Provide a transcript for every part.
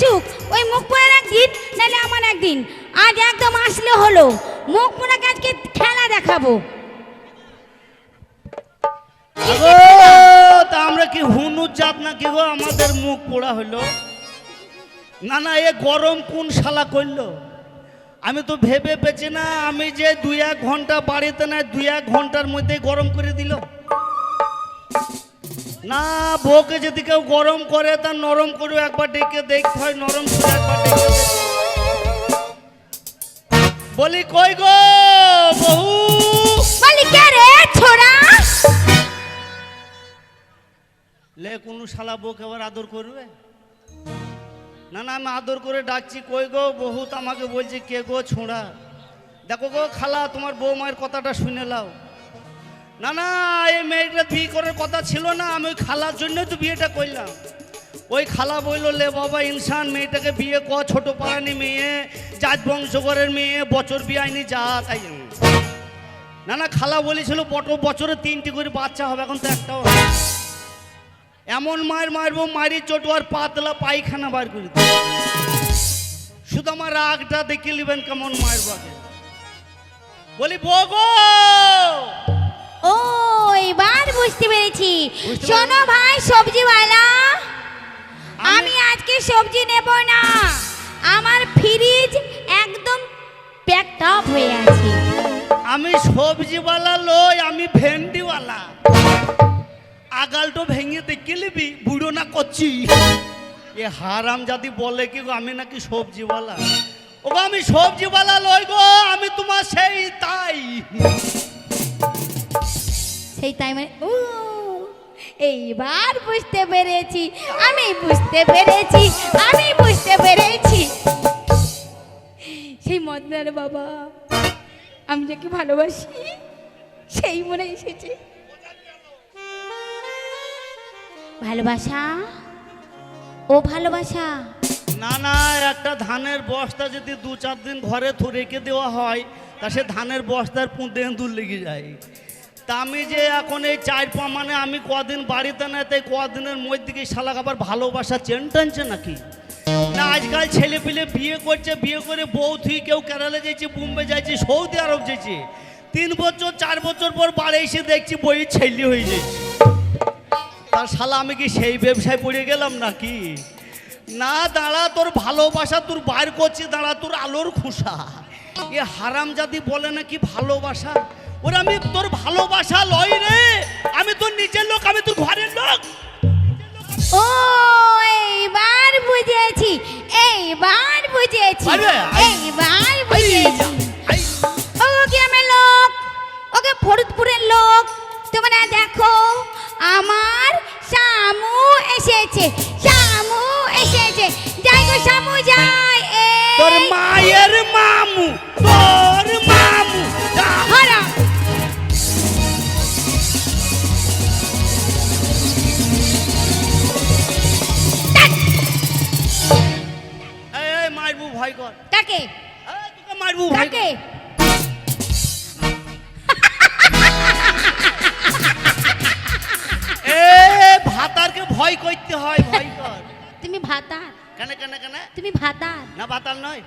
আসুক ওই মুখ পোড়ার একদিন নাহলে আমার একদিন। আজ একদম আসলে হলো। মুখ পোড়াকে আজকে খেলা দেখাবো। তা আমরা কি হুনুর জাত না কি গো? আমাদের মুখ পোড়া হইল না না এ গরম কোন শালা করল? আমি তো ভেবে পেছি না আমি যে দুই এক ঘণ্টা বাড়িতে না দুই এক ঘণ্টার মধ্যে গরম করে দিল। না বউকে যদি কেউ গরম করে তা নরম করে একবার ডেকে দেখতে হয় নরম করে একবার ডেকে বলি কই গো বহু বলি কে রে ছোড়া? লে কোনো শালা বউকে আবার আদর করবে? না না আমি আদর করে ডাকছি কই গো বহুত আমাকে বলছে কে গো ছোঁড়া? দেখো গো খালা তোমার বউ মায়ের কথাটা শুনে লাও। না না, এই মেয়েটা বিয়ে করার কথা ছিল না, আমি ওই খালার জন্যই তো বিয়েটা করলাম ওই খালা বলল, লে বাবা ইনসান মেয়েটাকে বিয়ে কর, ছোট পাড়ানি মেয়ে, জাত বংশগরের মেয়ে, বছর বিয়াইনি যা তাই। না না, খালা বলেছিল, বট বছরে তিনটি করে বাচ্চা হবে, এখন তো একটাও। এমন মায়ের মারবো, মারি চোট আর পাতলা পায়খানা বার করে। শুধু আমার রাগটা দেখে নেবেন কেমন মায়ের বাগে বলি, বগো ও এবার বুঝতে পেরেছি। শোনো ভাই সবজিওয়ালা আমি- আজকে সবজি নেব না। আমার ফ্রিজ একদম প্যাকড আপ হয়ে আছে আমি সবজিওয়ালা লই আমি ভেন্ডিওয়ালা। আগালটো ভেঙে দেখে নিবি বুড়ো না করছি এ হারাম যদি বলে কি আমি নাকি সবজিওয়ালা? ও আমি সবজিওয়ালা লই গো আমি তোমার সেই তাই। সেই তাই মানে ও এইবার বুঝতে পেরেছি, আমি বুঝতে পেরেছি, আমি বুঝতে পেরেছি। সেই মদনার বাবা, আমি যাকে ভালোবাসি, সেই মনে এসেছে। ভালোবাসা? ও ভালোবাসা? না না একটা ধানের বস্তা যদি দু চার দিন ঘরে রেখে দেওয়া হয়, তা সে ধানের বস্তার পুঁতে দূর লেগে যায়। তা আমি যে এখন এই চার পা মানে আমি কদিন বাড়িতে না তাই কদিনের মধ্যে কি শালাক আবার ভালোবাসা চেন টানছে নাকি? না, আজকাল ছেলে পিলে বিয়ে করছে, বিয়ে করে বউ থুই কেউ কেরালে যাইছে, বোম্বে যাইছে, সৌদি আরব যাইছে। তিন বছর, চার বছর পর বাড়ি এসে দেখছি বই ছেলে হয়ে যাচ্ছে তার শালা আমি কি সেই ব্যবসায় পড়ে গেলাম নাকি? না, দাঁড়া, তোর ভালোবাসা তোর বাইর করছি, দাঁড়া, তোর আলোর খুশা এ হারাম জাদি বলে নাকি ভালোবাসা? ওরে আমি তোর ভালোবাসা লই রে। আমি তোর নিজের লোক আমি তোর ঘরের লোক। ও এইবার বুঝেছি এইবার বুঝেছি এইবার বুঝেছি। ও গ্রামের লোক ওকে ফরিদপুরের লোক তোমরা দেখো আমার শামু এসেছে শামু এসেছে। যাই গো শামু যাই এই কাকে তোকে মারবু ভয় কাকে এ ভাতারকে ভয় করতে হয় ভয় কর। তুমি ভাতার। কেন কেন কেন? তুমি ভাতার। না ভাতার নয়।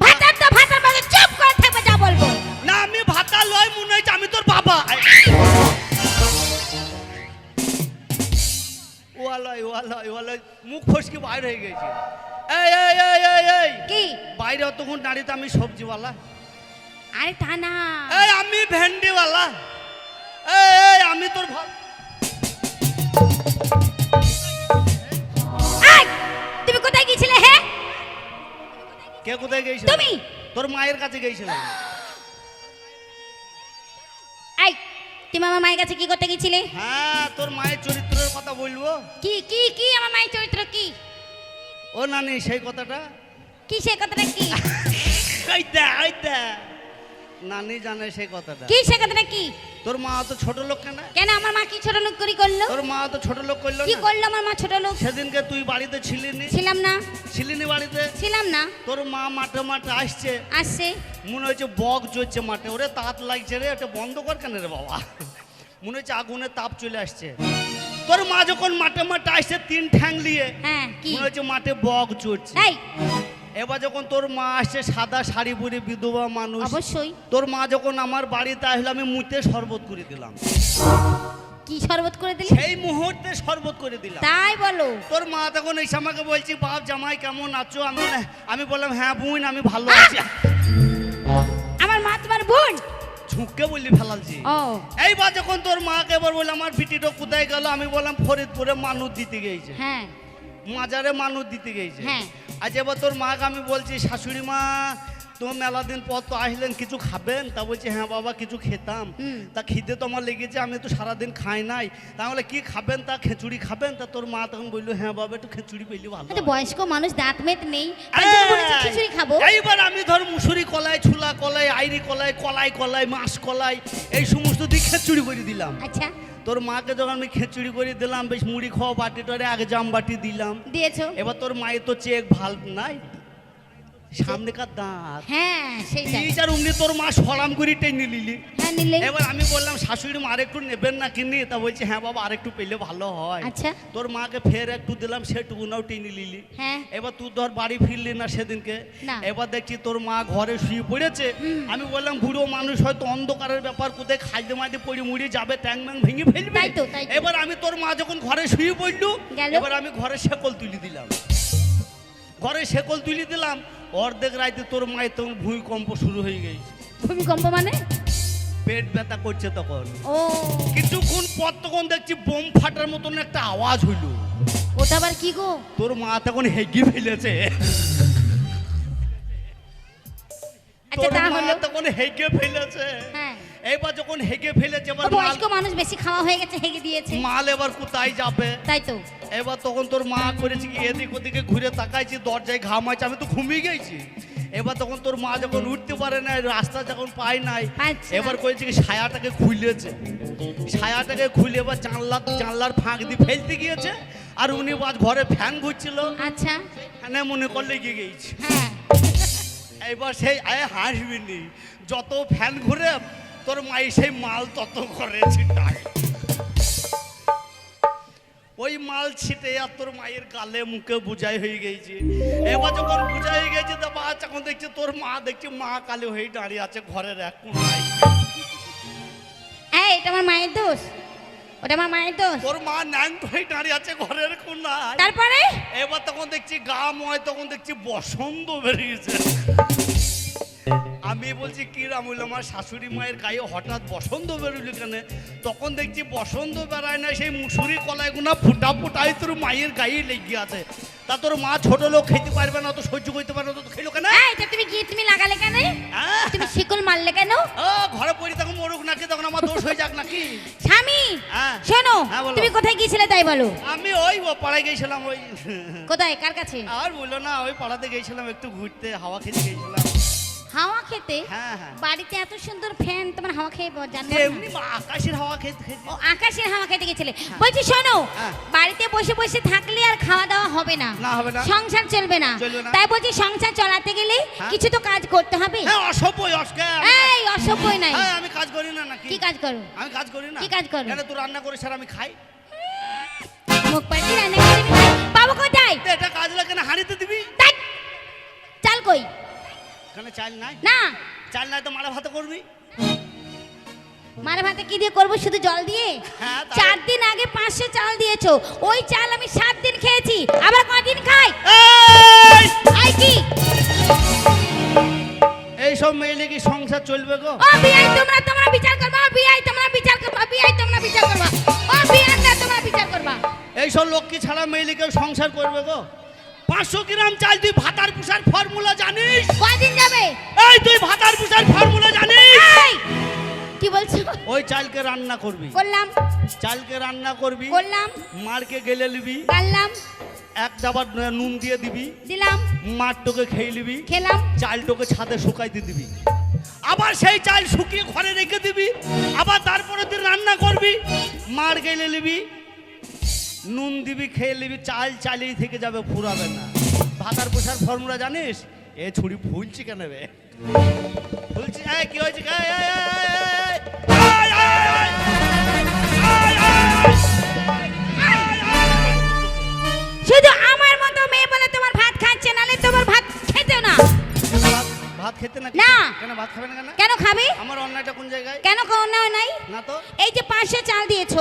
ভাতার তো ভাতার মাঝে চুপ করে থাকবে যা বলব। না আমি ভাতা লয় মনে হয়েছে আমি তোর বাবা। ওয়ালয় ওয়ালয় ওয়ালয় মুখ ফসকে বাইর হয়ে গেছে। এই এই এই এই এই। কি? বাইরে অতক্ষণ দাঁড়িয়ে তো আমি সবজিওয়ালা। আরে তা না। এই আমি ভেন্ডিওয়ালা। এই এই আমি তোর ভালো তুমি কোথায় গিয়েছিলে হে কে কোথায় গেছিল তুমি? তোর মায়ের কাছে গেছিলাম তুমি আমার মায়ের কাছে কি করতে গিয়েছিলে হ্যাঁ তোর মায়ের চরিত্রের কথা বলব। কি কি কি আমার মায়ের চরিত্র কি? ও নানি সেই কথাটা? কি সে কথাটা কি? আইতা আইতা নানি জানে সেই কথাটা। কি সে কথাটা কি? তোর মা তো ছোট লোক কেন? কেন আমার মা কি ছোট লোক করি করল? তোর মা তো ছোট লোক করল কি করল আমার মা ছোট লোক? সেদিনকে তুই বাড়িতে ছিলি নি ছিলাম না। ছিলি নি বাড়িতে? ছিলাম না। তোর মা মাঠে মাঠে আসছে। আসছে। মনে হচ্ছে বক চলছে মাঠে। ওরে তাঁত লাগছে রে এটা বন্ধ কর কেন রে বাবা? মনে হচ্ছে আগুনের তাপ চলে আসছে। তোর মা যখন মাঠে মাঠে আসছে তিন ঠ্যাং নিয়ে হ্যাঁ কি? মনে হচ্ছে মাঠে বক চড়ছে এই! এবার যখন তোর মা আসছে সাদা শাড়ি পরে বিধবা মানুষ অবশ্যই। তোর মা যখন আমার বাড়িতে আসলে আমি মুতে শরবত করে দিলাম। কি শরবত করে দিলি? সেই মুহূর্তে শরবত করে দিলাম। তাই বলো। তোর মা তখন এই আমাকে বলছি বাপ জামাই কেমন আছো? আমি আমি বললাম হ্যাঁ বোন আমি ভালো আছি। আমার মা তোমার বোন? ঝুঁকে বললি ফেলালছি এইবার যখন তোর মাকে এবার বললাম আমার বিটিটা কোথায় গেল? আমি বললাম ফরিদপুরে মানুষ দিতে গেছে হ্যাঁ। মাজারে মানুষ দিতে গেছে হ্যাঁ। আজ এবার তোর মাকে আমি বলছি শাশুড়ি মা তোমার মেলা দিন পর তো আসলেন কিছু খাবেন তা বলছি হ্যাঁ বাবা কিছু খেতাম তা খিদে তো আমার লেগেছে আমি তো সারাদিন খাই নাই তাহলে কি খাবেন তা খেচুড়ি খাবেন তা তোর মা তখন বলল হ্যাঁ বাবা একটু খেচুড়ি পেলে ভালো বয়স্ক মানুষ দাঁত মেত নেই খিচুড়ি খাব এইবার আমি ধর মুসুরি কলাই ছুলা কলাই আইরি কলাই কলাই কলাই মাছ কলাই এই সমস্ত দিয়ে খেচুড়ি করে দিলাম আচ্ছা তোর মাকে যখন আমি খেচুড়ি করে দিলাম বেশ মুড়ি খাওয়া বাটি টরে আগে জাম বাটি দিলাম দিয়েছ এবার তোর মায়ের তো চেক ভালো নাই সামনেকার দাঁত। হ্যাঁ সেইটাই। তোর মা করে টেনে নিলি। হ্যাঁ নিলে। এবার আমি বললাম শাশুড়ি মা আরেকটু নেবেন না কিনি তা বলছে হ্যাঁ বাবা আরেকটু পেলে ভালো হয়। আচ্ছা। তোর মাকে ফের একটু দিলাম সেটুকু নাও টেনে নিলি। হ্যাঁ। এবার তুই ধর বাড়ি ফিরলি না সেদিনকে। এবার দেখছি তোর মা ঘরে শুয়ে পড়েছে। আমি বললাম বুড়ো মানুষ হয়তো অন্ধকারের ব্যাপার কোথায় খাইতে মাইতে পড়ে মুড়ি যাবে ট্যাং ম্যাং ভেঙে ফেলবে। এবার আমি তোর মা যখন ঘরে শুয়ে পড়লু এবার আমি ঘরে শেকল তুলি দিলাম। ঘরে শেকল তুলি দিলাম অর্ধেক রাইতে তোর মায়ের তখন ভূমিকম্প শুরু হয়ে গেছে। ভূমিকম্প মানে? পেট ব্যথা করছে তখন। ও। কিছুক্ষণ পর তখন দেখছি বোম ফাটার মতন একটা আওয়াজ হইল। ওটা আবার কি গো? তোর মা তখন হেগে ফেলেছে। আচ্ছা তোর তা মা হলো তখন হেগে ফেলেছে। হ্যাঁ। এইবার যখন হেগে ফেলেছে এবার বয়স্ক মানুষ বেশি খাওয়া হয়ে গেছে হেগে দিয়েছে। মাল এবার কোথায় যাবে? তাই তো। এবার তখন তোর মা করেছে কি এদিক ওদিকে ঘুরে তাকাইছি দরজায় ঘামাইছে আমি তো ঘুমিয়ে গেছি। এবার তখন তোর মা যখন উঠতে পারে না রাস্তা যখন পায় নাই আচ্ছা। এবার করেছে কি ছায়াটাকে খুলেছে। ছায়াটাকে খুলে এবার জানলা জানলার ফাঁক দিয়ে ফেলতে গিয়েছে আর উনি বাদ ঘরে ফ্যান ঘুরছিল। আচ্ছা। ফ্যানে মনে করলে গিয়ে গেছি হ্যাঁ। এবার সেই আয় হাসবি নি যত ফ্যান ঘুরে তোর মাই সেই মাল তত করে ছিটায় ওই মাল ছিটে আর তোর মায়ের গালে মুখে বুঝাই হয়ে গেছে। এবার যখন বুঝাই হয়ে গেছে তো বাচ্চা এখন দেখছি তোর মা দেখছি মা কালে হয়ে দাঁড়িয়ে আছে ঘরের এক কোনায়। এই এটা আমার মায়ের দোষ। ওটা আমার মায়ের দোষ। তোর মা ন্যাংট হয়ে দাঁড়িয়ে আছে ঘরের কোনায়। তারপরে? এবার তখন দেখছি গা ময় তখন দেখছি বসন্ত বেরিয়েছে। আমি বলছি কি রামুল আমার শাশুড়ি মায়ের গায়ে হঠাৎ বসন্ত বেরোলো কেন? তখন দেখছি বসন্ত বেড়ায় না সেই মুসুরি কলাইগুনা ফুটা ফুটাই তোর মায়ের গায়ে লেগে আছে। তা তোর মা ছোট লোক খেতে পারবে না তো সহ্য করতে পারবে না তো খেলো কেন? এটা তুমি কি তুমি লাগালে কেন? হ্যাঁ? তুমি শিকল মারলে কেন? ও, ঘরে পড়ি তখন মরুক নাকি তখন আমার দোষ হয়ে যাক নাকি? স্বামী হ্যাঁ। শোনো হ্যাঁ, বলো। তুমি কোথায় গিয়েছিলে তাই বলো? আমি ওই পাড়ায় গেছিলাম ওই কোথায়? কার কাছে? আর বলল না ওই পাড়াতে গেছিলাম একটু ঘুরতে হাওয়া খেতে গেছিলাম হাওয়া খেতে হ্যাঁ হ্যাঁ। বাড়িতে এত সুন্দর ফ্যান তোমার হাওয়া খেয়ে ব- জানব না। এমনি আকাশের হাওয়া খেতে ও আকাশের হাওয়া খেতে গেছিলে। বলছি শোনো হ্যাঁ। বাড়িতে বসে বসে থাকলে আর খাওয়া দাওয়া হবে না। না, হবে না। সংসার চলবে না। তাই বলছি সংসার চলাতে গেলে হ্যাঁ। কিছু তো কাজ করতে হবে। হ্যাঁ অসভ্য এই অসভ্যই নাই। হ্যাঁ আমি কাজ করি না নাকি? কি কাজ করো? আমি কাজ করি না? কি কাজ করো? কেন তুই রান্না করে আর আমি খাই। মুখ পাল্টি রান্না করে আমি খাই। পাবো কোথায়? তো এটা কাজ লাগে না হাঁড়িতে দিবি। চাল কই? কেন চাল নাই? না। চাল নাই তো মারা ভাত করবি? মারে ভাতে কি দিয়ে করব? শুধু জল দিয়ে? হ্যাঁ, চার দিন আগে পাঁচশো চাল দিয়েছ। ওই চাল আমি সাত দিন খেয়েছি। আবার কদিন খাই! আই কি? এই সব মেয়ে কি সংসার চলবে গো? ও বিআই তোমরা তোমরা বিচার করবা। ও বিআই তোমরা বিচার করবা। বিআই তোমরা বিচার করবা। ও বিআই তোমরা বিচার করবা। এই সব লক্ষ্মী ছাড়া মেয়ে কেউ সংসার করবে গো? পাঁচশো গ্রাম চাল তুই ভাতার পুষার ফর্মুলা জানিস? কদিন যাবে? এই তুই ভাতার পুষার ফর্মুলা জানিস? কি বলছো? ওই চালকে রান্না করবি। করলাম। চালকে রান্না করবি। করলাম। মারকে গেলে নিবি। গাললাম এক ডাবার নুন দিয়ে দিবি। দিলাম। মারটোকে খেয়ে নিবি। খেলাম। চালটোকে ছাদে শুকাইতে দিবি। আবার সেই চাল শুকিয়ে ঘরে রেখে দিবি। আবার তারপরে তুই রান্না করবি। মার গেলে নিবি। নুন দিবি খেয়ে নিবি চাল চালিয়ে থেকে যাবে ফুরাবে না ভাতার পোষার ফর্মুলা জানিস এ ছুরি ফুলছি কেন রে ফুলছি কি হয়েছে আমার বলে তোমার ভাত খাচ্ছে তোমার ভাত না ভাত খেতে না কেন ভাত খাবে না কেন কেন আমার অন্যায়টা কোন জায়গায় কেন কোনো অন্যায় নাই না তো এই পাঁচশো চাল দিয়েছ।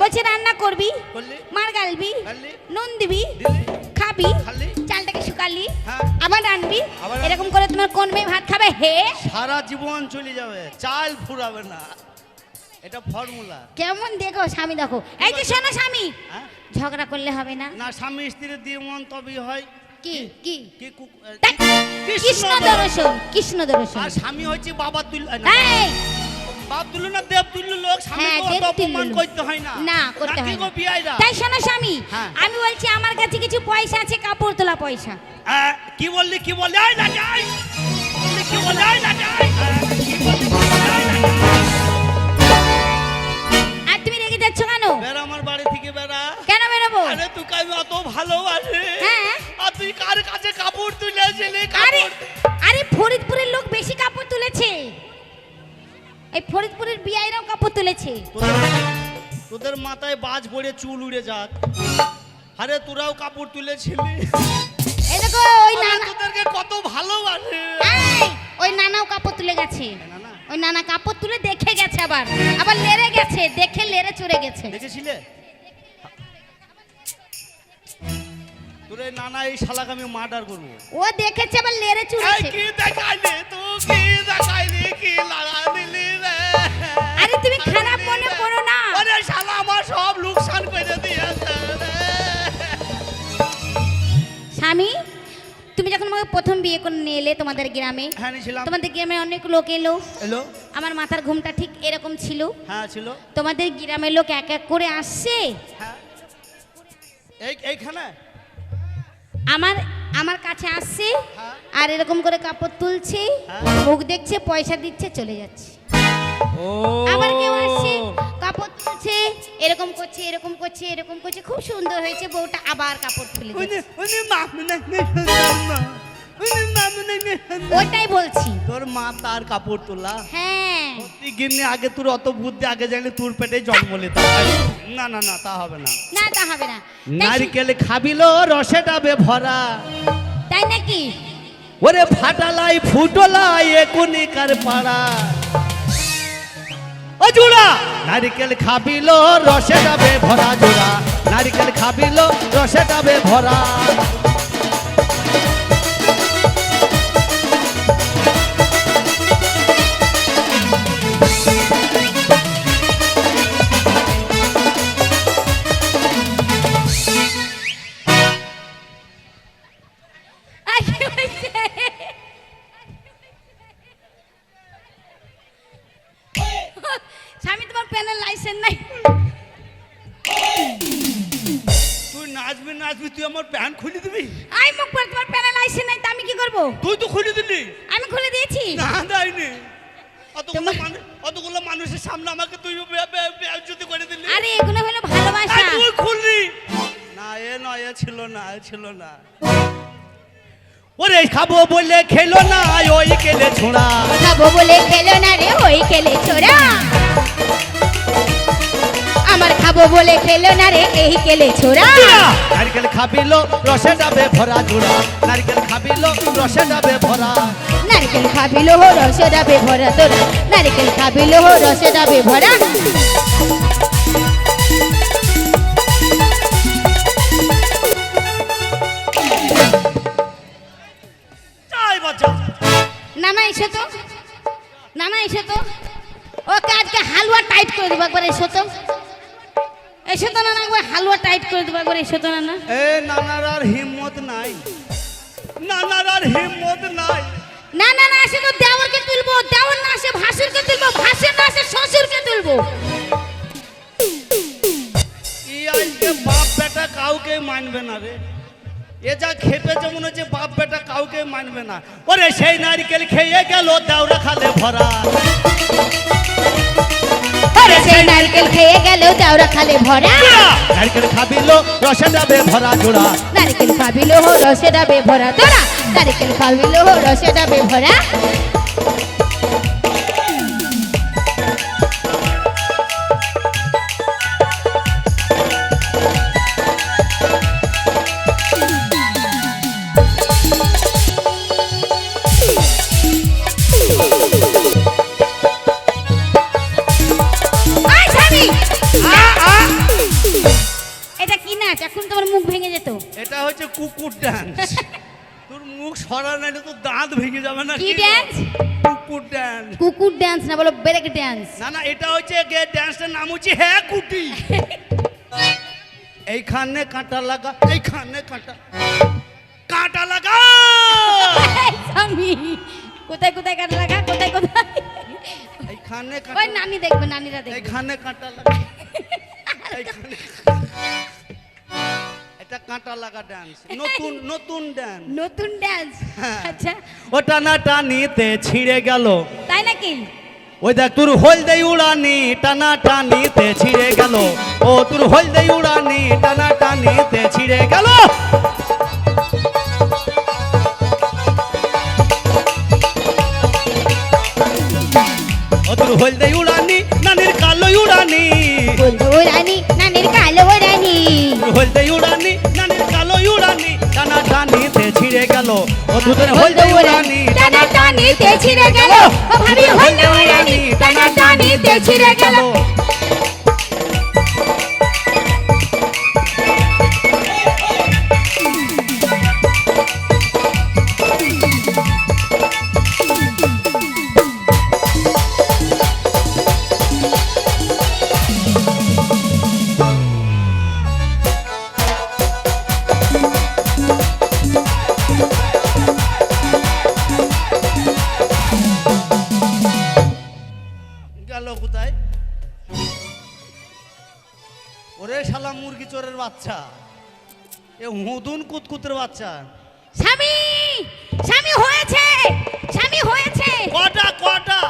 বলছে রান্না করবি মার গালবি। নুন দিবি খাবি চালটাকে শুকালি হ্যাঁ। আবার রানবি। এরকম করে তোমার কোন মেয়ে ভাত খাবে? হে? সারা জীবন চলে যাবে চাল ফুরাবে না। এটা ফর্মুলা। কেমন দেখো স্বামী দেখো। এই যে শোনো স্বামী হ্যাঁ? ঝগড়া করলে হবে না। না স্বামী স্ত্রীর দিয়ে মন তবেই হয়। কি? কি? কৃষ্ণ দর্শন। কৃষ্ণ দর্শন। আর স্বামী হচ্ছে বাবা তুল না, এই! বাপ তুল্য না দেব তুল্য লোক স্বামী হ্যাঁ, অপমান করতে হয় না। না করতে না। তাই শোনো স্বামী। আমি বলছি আমার কাছে কিছু পয়সা আছে কাপড় তোলা পয়সা। কি বললি কি বললি? আয় না বললি আয় না বললি যাচ্ছ কেন? বেড়া আমার বাড়ি থেকে বেড়া। কেন বেরোবো আরে তুই আমি অত ভালোবাসে। হ্যাঁ। আর তুই কার কাছে কাপড় তুলেছিলি? আরে আরে ফরিদপুরের লোক এই ফরিদপুরের বিআইরাও কাপড় তুলেছে। তোদের মাথায় বাজ পড়ে চুল উড়ে যাক। আরে তোরাও কাপড় তুলেছিলি। এই দেখো ওই নানা তোদেরকে কত ভালোবাসে। ওই নানাও কাপড় তুলে গেছে। ওই নানা কাপড় তুলে দেখে গেছে আবার। আবার লেরে গেছে দেখে লেরে চড়ে গেছে। দেখেছিলে? তোর নানা এই শালাকে আমি মার্ডার করব। ও দেখেছে আবার লেরে চড়েছে। কি দেখাইলি তুই কি দেখাইলি কি লাগা দিলি তুমি খারাপ মনে করো না। আরে শালা আমার সব লোকসান করে দিয়েছে স্বামী তুমি যখন আমাকে প্রথম বিয়ে করে নিয়ে এলে তোমাদের গ্রামে হ্যাঁ নিয়েছিলাম তোমাদের গ্রামে অনেক লোক এলো। এলো? আমার মাথার ঘুমটা ঠিক এরকম ছিল। হ্যাঁ ছিল। তোমাদের গ্রামের লোক এক এক করে আসছে। হ্যাঁ। এই এইখানে? আমার আমার কাছে আসছে হ্যাঁ। আর এরকম করে কাপড় তুলছে। মুখ দেখছে পয়সা দিচ্ছে চলে যাচ্ছে। আবার কেউ আসছে কাপড় তুলছে এরকম করছে এরকম করছে এরকম করছে খুব সুন্দর হয়েছে বউটা আবার কাপড় তুলে ওটাই বলছি। তোর মা তার কাপড় তোলা। হ্যাঁ। গিন্নি আগে তোর অত বুদ্ধি আগে জানলে তোর পেটে জন্ম নিতাম না না না তা হবে না। না তা হবে না। নারকেল খাবিল রসে ডাবে ভরা। তাই নাকি? ওরে ফাটালাই ফুটলাই একুনিকার পাড়া? ও জুড়া। নারিকেল খাবিল রসে যাবে ভরা জুড়া। নারিকেল খাবিল রসে যাবে ভরা। নাই তুই নাচবি নাচবি তুই আমার প্যান্ট খুলে দিবি? আই মুখ পর তোমার প্যানের লাইসেন্স নাই তা আমি কি করব? তুই তো খুলে দিলি। আমি খুলে দিয়েছি। না দেয়নি। অতগুলো মানুষ অতগুলো মানুষের সামনে আমাকে তুই বেজ্জতি করে দিলি। আরে এগুলো হলো ভালোবাসা। তুই খুললি। না এ নয় এ ছিল না এ ছিল না। ওরে খাব বলে খেলো না ওই কেলে ছোড়া। খাব বলে খেলো না রে ওই খেলে ছোড়া। আমার খাব বলে খেলো না রে এই খেলে ছোড়া। নারকেল খাবিল রসে ডাবে ভরা জোড়া নারকেল খাবিল রসে ডাবে ভরা। নারকেল খাবিল হো রসে ডাবে ভরা তোরা। নারকেল খাবিল হো রসে ডাবে ভরা। নানা এসো তো। নানা এসো তো। ওকে আজকে হালুয়া টাইট করে দেবো একবার এসো তো। এসো তো নানা একবার হালুয়া টাইট করে দেবো একবার এসো তো নানা এ নানার আর হিম্মত নাই। নানার আর হিম্মত নাই। না না না আসে তো দেওরকে তুলবো দেওর না আসে ভাসুরকে তুলবো ভাসুর না আসে শ্বশুরকে তুলবো। বাপ বেটা কাউকে মানবে না রে। এ যা খেপেছে মনে হচ্ছে বাপ বেটা কাউকে মানবে না। ওরে সেই নারকেল খেয়ে গেল দেওরা খালে ভরা। আরে সেই নারকেল খেয়ে গেল দেওরা খালে ভরা। নারকেল খাবিলো রসে যাবে ভরা জোড়া। নারকেল খাবিলো রসে ডাবে ভরা জোড়া। নারকেল খাবিলো রসে ডাবে ভরা। এটা কি নাচ? এখন তোমার মুখ ভেঙে যেত। এটা হচ্ছে কুকুর ডান্স তোর মুখ সরানো এটা তো দাঁত ভেঙে যাবে না কি ডান্স কুকুর ডান্স কুকুর ডান্স না বলো ব্রেক ড্যান্স না না এটা হচ্ছে গে ডান্সের নাম হচ্ছে হ্যাঁ কুটি। এইখানে কাঁটা লাগা এইখানে কাঁটা। কাঁটা লাগা! কোথায় কোথায় কাঁটা লাগা? এইখানে ওই নানি দেখবে নানিরা দেখবে এইখানে কাঁটা লাগা এইখানে এটা কাঁটা লাগা ডান্স নতুন নতুন ডান্স নতুন ড্যান্স হ্যাঁ। আচ্ছা ও টানা টানিতে ছিঁড়ে গেল তাই নাকি? ওই দেখ তোর হলদে উড়ানি টানা টানিতে ছিঁড়ে গেল। ও তোর হলদে উড়ানি টানা টানিতে ছিঁড়ে গেল। হলদে উড়ানি নানির কালো উড়ানি বলব রানী নানির কালো তোর হলদে উড়ানি নানির কালো উড়ানি টানা টানিতে ছিঁড়ে গেল তোদের হলদে উড়ানি টানা টানিতে ছিঁড়ে গেল ভাবি হলদে রানী টানা টানিতে ছিঁড়ে গেল বাচ্চা স্বামী স্বামী হয়েছে স্বামী হয়েছে। কটা কটা?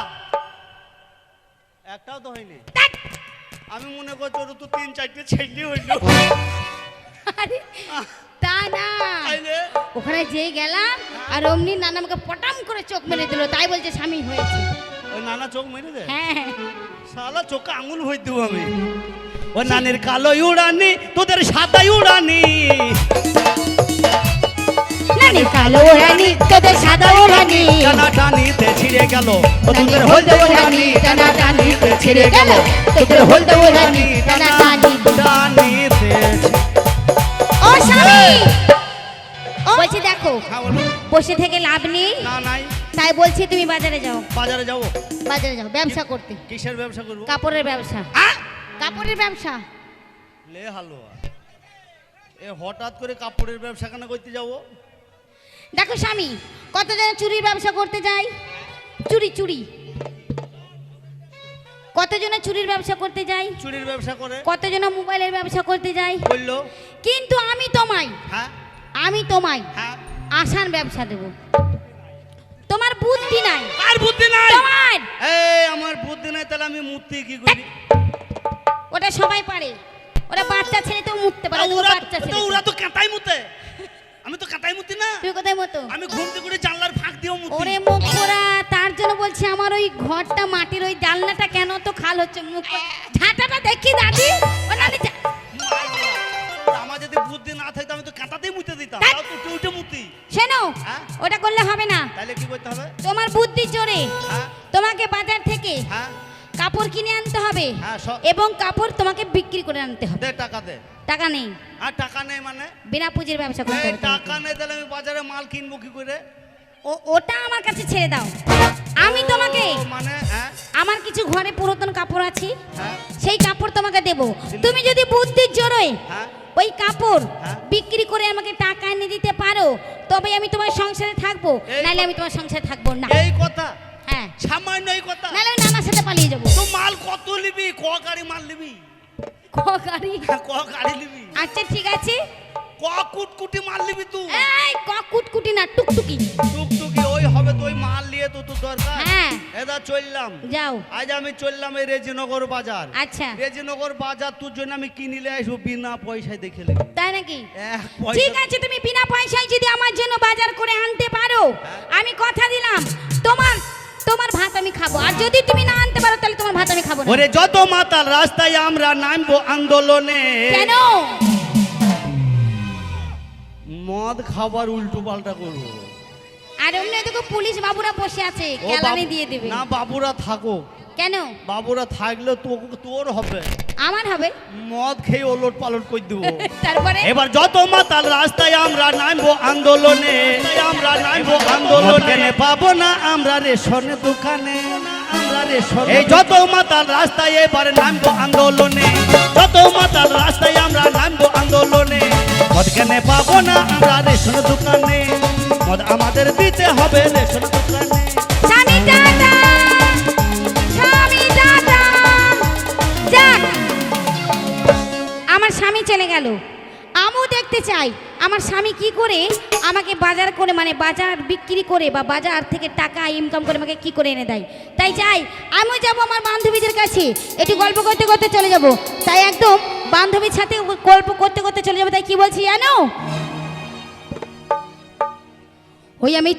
একটাও তো হয়নি। আমি মনে করছি ওর তো তিন চারটে ছেলে হইল। আরে, তা না। ওখানে যেই গেলাম আর অমনি নানা আমাকে পটাম করে চোখ মেরে দিল তাই বলছে স্বামী হয়েছে। ওই নানা চোখ মেরে দে? হ্যাঁ। শালা চোখে আঙুল হই দেবো আমি। ও নানির কালো উড়ানি তোদের সাদা উড়ানি। নানি কালো রানী তোদের সাদা রানী। টানা টানিতে ছিঁড়ে গেল। তোদের হলদে উড়ানি টানা টানিতে ছিঁড়ে গেল। তোদের হলদে রানী টানা টানি টানিতে ও স্বামী বলছি দেখো হ্যাঁ বসে থেকে লাভ নেই। না নাই। তাই বলছি তুমি বাজারে যাও। বাজারে যাব? বাজারে যাও ব্যবসা করতে। কিসের ব্যবসা করব? কাপড়ের ব্যবসা। কাপড়ের ব্যবসা। লে হালুয়া। এ হঠাৎ করে কাপড়ের ব্যবসা কেন করতে যাব? দেখো স্বামী কতজন চুরির ব্যবসা করতে যায় চুরি চুরি। কতজন চুরির ব্যবসা করতে যায় চুরির ব্যবসা করে? কতজন মোবাইলের ব্যবসা করতে যাই। বলল। কিন্তু আমি তোমায় হ্যাঁ? আমি তোমায় হ্যাঁ? আসান ব্যবসা দেব। তোমার বুদ্ধি নাই। আর বুদ্ধি নাই? তোমার! এই আমার বুদ্ধি নাই তাহলে আমি মূর্তি কি করি? ওটা সবাই পারে। ওরা বাচ্চা ছেলে তো মুততে পারে ওরা বাচ্চা তো ছেলে ওরা তো কাঁটাই মুতে আমি তো কাঁটাই মুতি না। তুমি কোথায় মতো? আমি ঘুমতে করে জানলার ফাঁক দিয়েও মুতি। ওরে মুখ পোড়া তার জন্য বলছি আমার ওই ঘরটা মাটির ওই জানলাটা কেন তো খাল হচ্ছে? মুখ। ঝাঁটাটা দেখি দাদি। ও নানি ঝা- আমার যদি বুদ্ধি না থাকতো আমি তো কাঁটাতেই মুতে দিতাম। তাও তো উঠে উঠে মুতি। শোনো হ্যাঁ? ওটা করলে হবে না। তাহলে কি করতে হবে? তোমার বুদ্ধি জোরে হ্যাঁ? তোমাকে বাজার থেকে হ্যাঁ? কাপড় কিনে আনতে হবে হ্যাঁ, সব- এবং কাপড় তোমাকে বিক্রি করে আনতে হবে। দে টাকা দে। টাকা নেই। আর টাকা নেই মানে? বিনা পুঁজির ব্যবসা করতে হবে টাকা নেই তাহলে আমি বাজারে মাল কিনবো কি করে? ও ওটা আমার কাছে ছেড়ে দাও। আমি তোমাকে মানে হ্যাঁ? আমার কিছু ঘরে পুরাতন কাপড় আছে। হ্যাঁ। সেই কাপড় তোমাকে দেব। তুমি যদি বুদ্ধির জোরে হ্যাঁ। ওই কাপড়। বিক্রি করে আমাকে টাকা এনে দিতে পারো তবে আমি তোমার সংসারে থাকব। নাহলে আমি তোমার সংসারে থাকব না। এই কথা? হ্যাঁ। সামান্য এই কথা? নাহলে নানার সাথে পালিয়ে যাব। তো মাল কত নিবি? ক গাড়ি মাল নিবি? ক গাড়ি? ক গাড়ি নিবি? আচ্ছা ঠিক আছে। ক কুটকুটি মাল নিবি তুই? এই ক কুটকুটি না টুকটুকি। টুকটুকি ওই হবে মাল নিয়ে তো দরকার। হ্যাঁ। এদা চললাম। যাও। আজ আমি চললাম এই রেজিনগর বাজার। আচ্ছা। রেজিনগর বাজার তোর জন্য আমি আসব বিনা পয়সায় দেখে নেবি তাই নাকি? ঠিক আছে তুমি বিনা পয়সায় যদি আমার জন্য বাজার করে আনতে পারো আমি কথা দিলাম। তোমার তোমার ভাত আমি খাব। আর যদি তুমি না আনতে পারো তাহলে তোমার ভাত আমি খাব না। ওরে যত মাতাল রাস্তায় আমরা নামবো আন্দোলনে। কেন? মদ খাবার উল্টো পাল্টা করব। আর অন্য দেখো পুলিশ বাবুরা বসে আছে। কেলানি দিয়ে দেবে। না বাবুরা থাকো কেন? বাবুরা থাকলে তোর হবে। আমার হবে? মদ খেয়ে ওলট পালট করে দেবো। তারপরে? এবার যত মাতাল রাস্তায় আমরা নামবো আন্দোলনে আমরা নামবো আন্দোলনে। পাবো না আমরা রেশনের দোকানে এই যত মাতাল রাস্তায় এবারে নামবো আন্দোলনে যত মাতাল রাস্তায় আমরা নামবো আন্দোলনে। মদ কেনে পাবো না আমরা রেশন দোকানে মদ আমাদের দিতে হবে চাই? আমার স্বামী কি করে আমাকে বাজার করে মানে বাজার বিক্রি করে বা বাজার থেকে টাকা ইনকাম করে আমাকে কি করে এনে দেয়? তাই চাই, আমিও যাব আমার বান্ধবীদের কাছে। একটু গল্প করতে করতে চলে যাব। তাই একদম বান্ধবীর সাথে গল্প করতে করতে চলে যাব। তাই কি বলছি জানো? ওই আমি